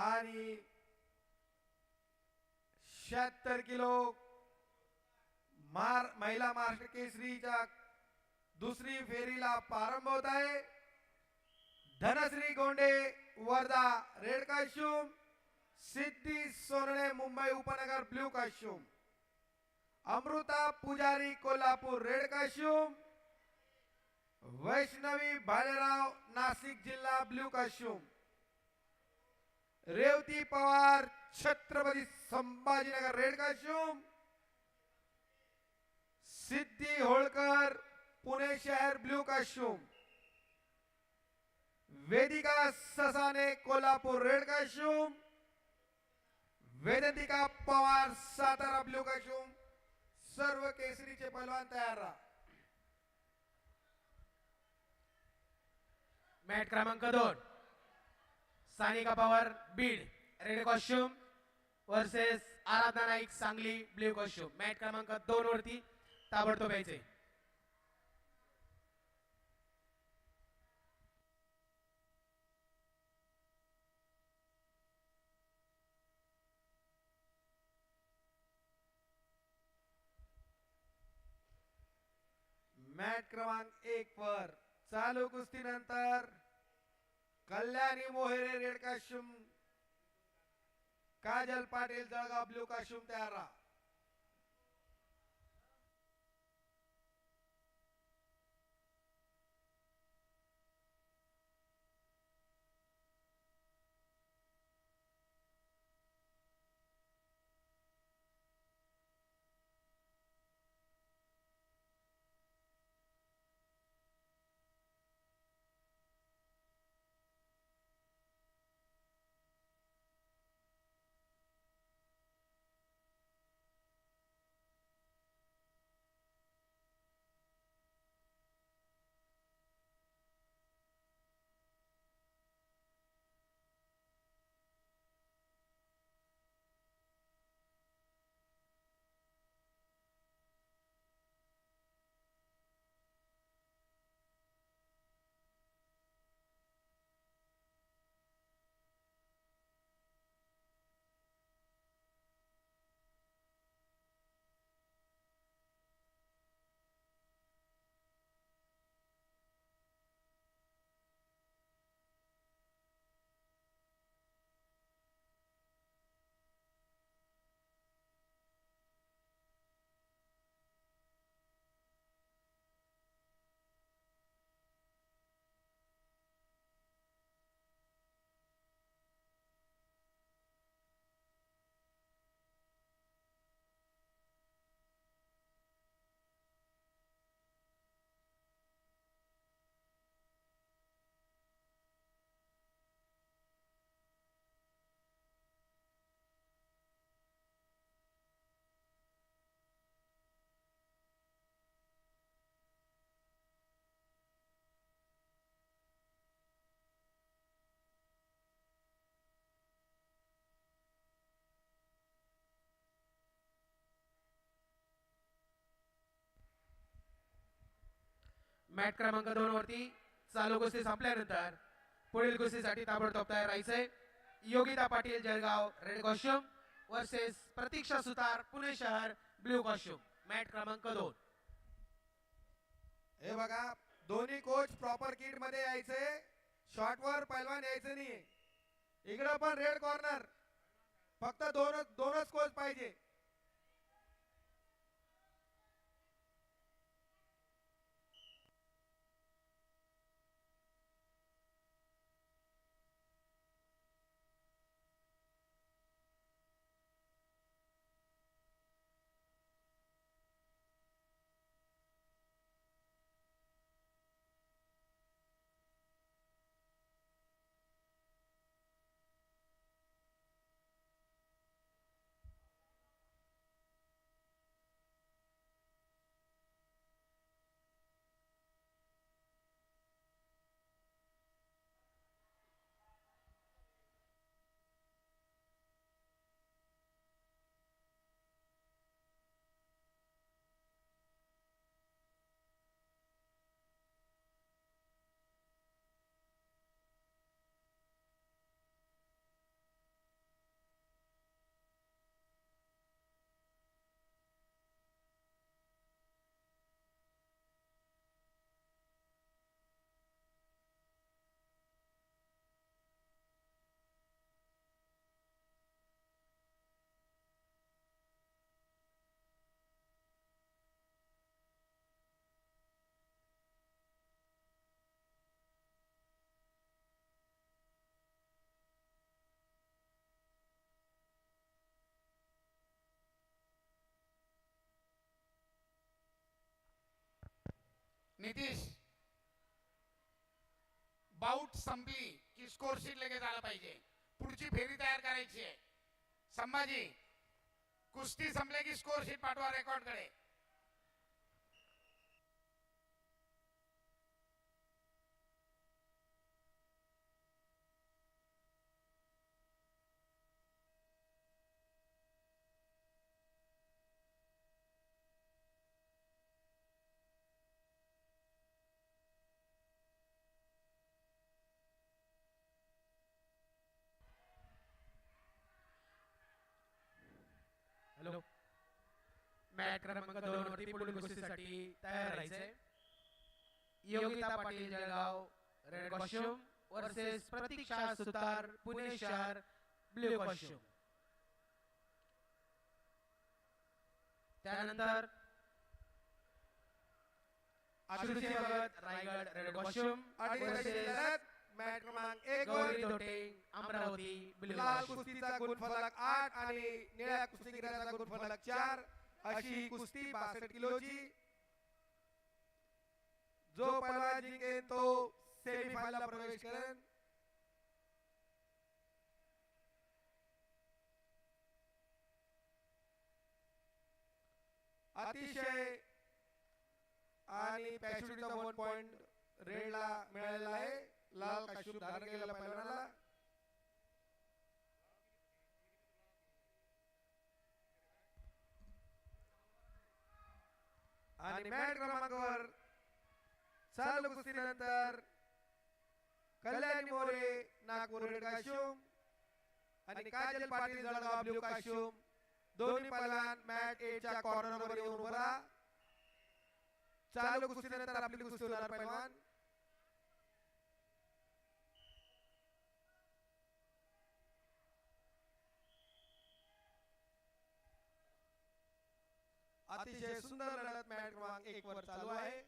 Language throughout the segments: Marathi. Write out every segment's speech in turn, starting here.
आणि शहात्तर किलो मार महिला महाराष्ट्र केसरीच्या दुसरी फेरीला प्रारंभ होत आहे. धनश्री गोंडे वर्धा रेड काश्यूम सिद्धी सोनणे मुंबई उपनगर blue costume Amruta Pujari Kolhapur red costume Vaishnavi Bhalerao Nashik जिल्हा ब्ल्यू काश्यूम रेवती पवार छत्रपती संभाजीनगर रेडका काश्यूम सिद्धी होळकर पुणे शहर blue costume Vedika Sasane Kolhapur red costume Vedika Pawar Satara blue costume सर्व केसरीचे पलवान तयार राहा मॅट क्रमांक दोन. Sanika Pawar Beed red costume versus Aradhana Naik Sangli blue costume mat क्रमांक दोन वरती ताबडतोब यायचे मॅट क्रमांक एक वर चालू कुस्तीनंतर Kalyani Mohere red costume Kajal Patil Jalgaon blue costume तयार राहा। मॅट क्रमांक दोन वरती चालू कुस्ती संपल्यानंतर पुढील कुस्तीसाठी ताबडतोब तयार राहायचंय Yogita Patil Jalgaon red costume versus Pratiksha Sutar Pune शहर ब्ल्यू कॉस्ट्युम. मॅट क्रमांक दोन. हे बघा दोन्ही कोच प्रॉपर किटमध्ये यायचे. शॉर्ट वर पैलवान यायचं नाही. इकडं पण रेड कॉर्नर फक्त दोनच दोनच कोच पाहिजे. नितीश बाउट संपली की स्कोरशीट लगेच आला पाहिजे. पुढची फेरी तयार करायची आहे. संभाजी कुस्ती संपले की स्कोरशीट पाठवा रेकॉर्ड मॅट क्रमांक दोन वरती पुढील गोष्टीसाठी तयार राहायचंय. Yogita Patil Jalgaon red costume versus Pratiksha Sutar Pune शहर ब्ल्यू कॉस्ट्युम त्यानंतर Akruti Bhagat Raigad red costume mat क्रमांक एक गौरी धोटे अमरावती लाल कॉस्ट्युम कुस्तीचा गुणफलक आठ आणि निळ्या कुस्तीगिराचा गुणफलक चार. अशी ही कुस्ती बासष्ट किलोची. जो पहिला जिंकेल तो सेमीफायनल प्रवेश करेल अतिशय आणि पॅशुटीचा वन पॉइंट रेडला मिळालेला आहे. लाल काशूम धारण केलेला पहिलवानाला आणि मॅट क्रमांकावर चालू कुस्तीनंतर कल्याणी मोरे नागपूर काशूम आणि काजल पाटील जळगाव ब्ल्यू काशूम दोन्ही पहिलवान मॅट एच्या कॉर्नरवर येऊन उभा. चालू कुस्तीनंतर आपली कुस्ती होणार पहिलवान अतिशय सुंदर लढत मॅट क्रमांक एक वर चालू आहे.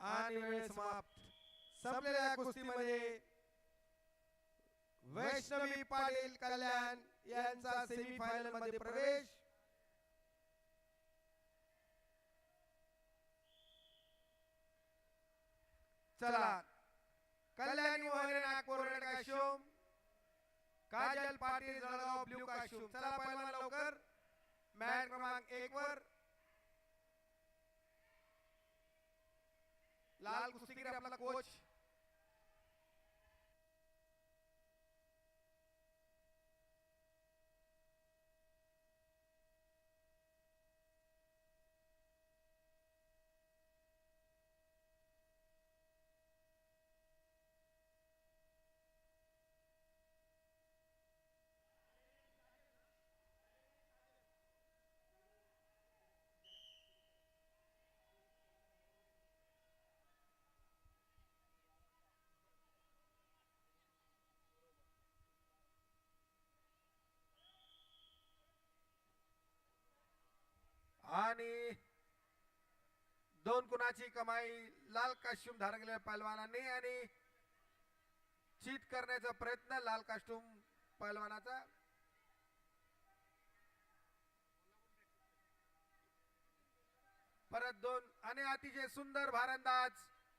आणि वेळ समाप्त. संपलेल्या कुस्तीमध्ये वैष्णवी पाटील कल्याण यांचा सेमीफायनलमध्ये प्रवेश. चला. कल्याणी वगैरे Nagpur red costume. Kajal Patil Jalgaon blue costume चला पहिला लवकर. मॅच क्रमांक एक वर. लाल कुस्तीगीर आपला कोच. आणि दोन गुणाची कमाई लाल कास्ट्यूम धारण केलेल्या पैलवानांनी आणि चीत करण्याचा प्रयत्न लाल कास्ट्यूम पैलवानाचा परत दोन आणि अतिशय सुंदर भारंदाज